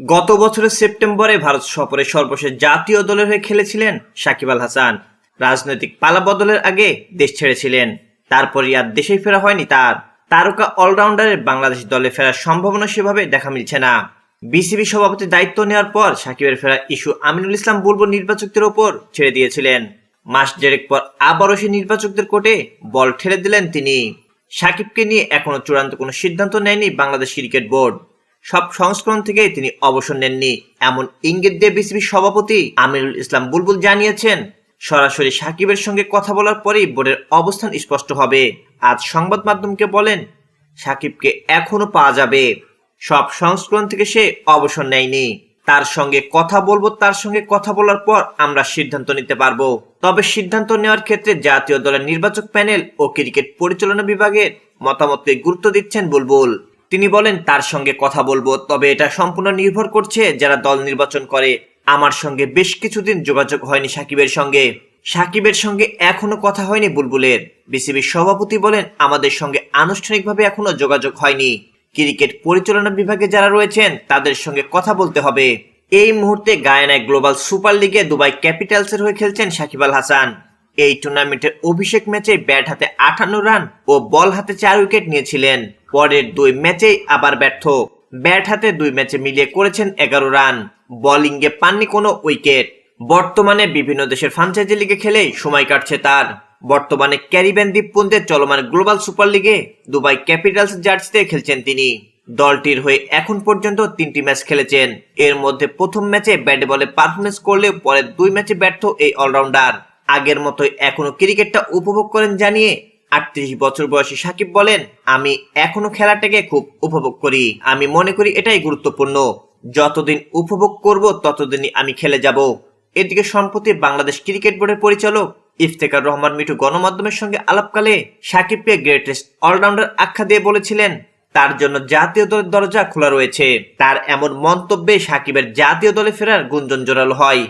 গত বছরের সেপ্টেম্বরে ভারত সফরে সর্বশেষ জাতীয় দলের হয়ে খেলেছিলেন সাকিব আল হাসান। রাজনৈতিক পালাবদলের আগে দেশ ছেড়েছিলেন। তারপরই আর দেশেই ফেরা হয়নি তার। তারকা অলরাউন্ডারের বাংলাদেশ দলে ফেরার সম্ভাবনা সেভাবে দেখা মিলছে না। বিসিবি সভাপতির দায়িত্ব নেওয়ার পর সাকিবের ফেরা ইস্যু আমিনুল ইসলাম বুলবুল নির্বাচকদের ওপর ছেড়ে দিয়েছিলেন। মাস দেড়েক পর আবারও সেই নির্বাচকদের কোর্টে বল ঠেলে দিলেন তিনি। সাকিবকে নিয়ে এখনও চূড়ান্ত কোনো সিদ্ধান্ত নেয়নি বাংলাদেশ ক্রিকেট বোর্ড। সব সংস্করণ থেকে তিনি অবসর নেননি। এমন ইঙ্গিত দিয়ে বিসিবি সভাপতি আমিরুল ইসলাম বুলবুল জানিয়েছেন, সরাসরি সাকিবের সঙ্গে কথা বলার পরেই বোর্ডের অবস্থান স্পষ্ট হবে। আজ সংবাদ মাধ্যমকে বলেন, সাকিবকে এখনও পাওয়া যাবে। সব সংস্করণ থেকে সে অবসর নেয়নি। তার সঙ্গে কথা বলব, তার সঙ্গে কথা বলার পর আমরা সিদ্ধান্ত নিতে পারব। তবে সিদ্ধান্ত নেওয়ার ক্ষেত্রে জাতীয় দলের নির্বাচক প্যানেল ও ক্রিকেট পরিচালনা বিভাগের মতামতকে গুরুত্ব দিচ্ছেন বুলবুল। তিনি বলেন, তার সঙ্গে কথা বলব, তবে এটা সম্পূর্ণ নির্ভর করছে যারা দল নির্বাচন করে। আমার সঙ্গে বেশ কিছুদিন যোগাযোগ হয়নি সাকিবের সঙ্গে। সাকিবের সঙ্গে এখনও কথা হয়নি বুলবুলের। বিসিবির সভাপতি বলেন, আমাদের সঙ্গে আনুষ্ঠানিকভাবে এখনও যোগাযোগ হয়নি। ক্রিকেট পরিচালনা বিভাগে যারা রয়েছেন, তাদের সঙ্গে কথা বলতে হবে। এই মুহূর্তে গায়ানায় গ্লোবাল সুপার লিগে দুবাই ক্যাপিটালসের হয়ে খেলছেন সাকিব আল হাসান। এই টুর্নামেন্টের অভিষেক ম্যাচে ব্যাট হাতে আটান্ন রান ও বল হাতে চার উইকেট নিয়েছিলেন। পরের দুই ম্যাচেই আবার ব্যর্থ। ব্যাট হাতে দুই ম্যাচে মিলিয়ে করেছেন এগারো রান। বোলিংয়ে পাননি কোনো উইকেট বর্তমানে বিভিন্ন দেশের ফ্রাঞ্চাইজি লিগে খেলেই সময় কাটছে তার। বর্তমানে ক্যারিবিয়ান দ্বীপপুঞ্জের চলমান গ্লোবাল সুপার লিগে দুবাই ক্যাপিটালস জার্সিতে খেলছেন তিনি। দলটির হয়ে এখন পর্যন্ত তিনটি ম্যাচ খেলেছেন। এর মধ্যে প্রথম ম্যাচে ব্যাটে বলে পারফরমেন্স করলেও পরের দুই ম্যাচে ব্যর্থ এই অলরাউন্ডার আগের মতোই এখনও ক্রিকেটটা উপভোগ করেন জানিয়ে আটত্রিশ বছর বয়সী সাকিব বলেন, আমি এখনও খেলাটাকে খুব উপভোগ করি। আমি মনে করি এটাই গুরুত্বপূর্ণ। যতদিন উপভোগ করব, ততদিনই আমি খেলে যাব। এদিকে সম্প্রতি বাংলাদেশ ক্রিকেট বোর্ডের পরিচালক ইফতেকার রহমান মিঠু গণমাধ্যমের সঙ্গে আলাপকালে সাকিবকে গ্রেটেস্ট অলরাউন্ডার আখ্যা দিয়ে বলেছিলেন, তার জন্য জাতীয় দলের দরজা খোলা রয়েছে। তার এমন মন্তব্যে সাকিবের জাতীয় দলে ফেরার গুঞ্জন জোরালো হয়।